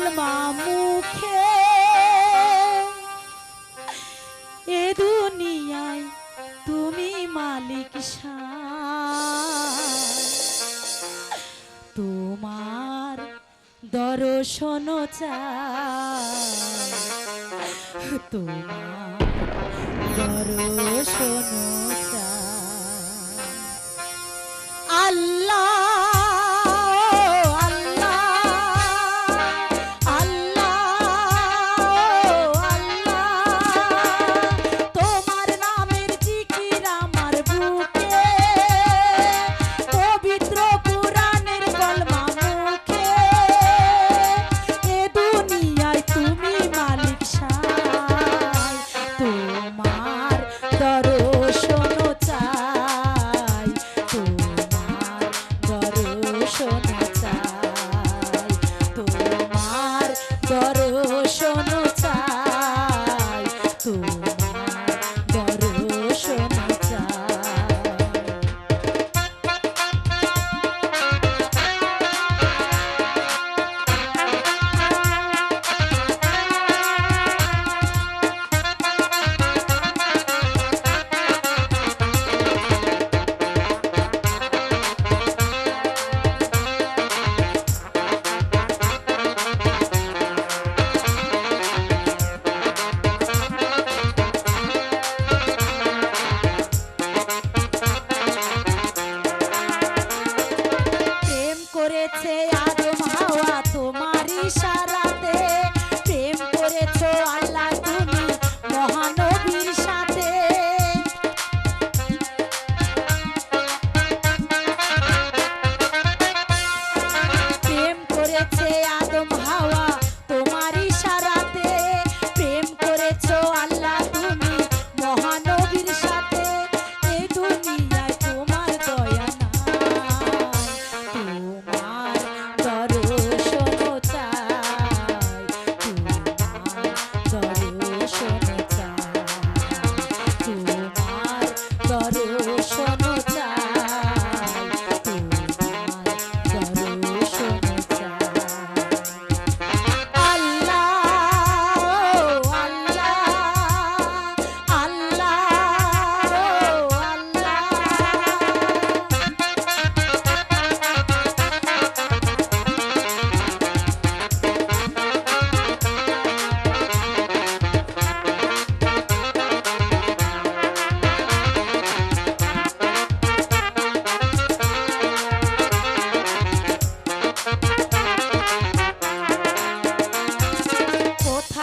কলমা মুখে এ দুনিয়ায় তুমি মালিক তোমার দর্শন চা তোমার দর্শন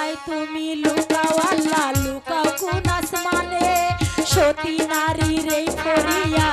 কোথায় তুমি লুকাও আল্লাহ লুকাও কোন আসমানে সতী নারী রে করিয়া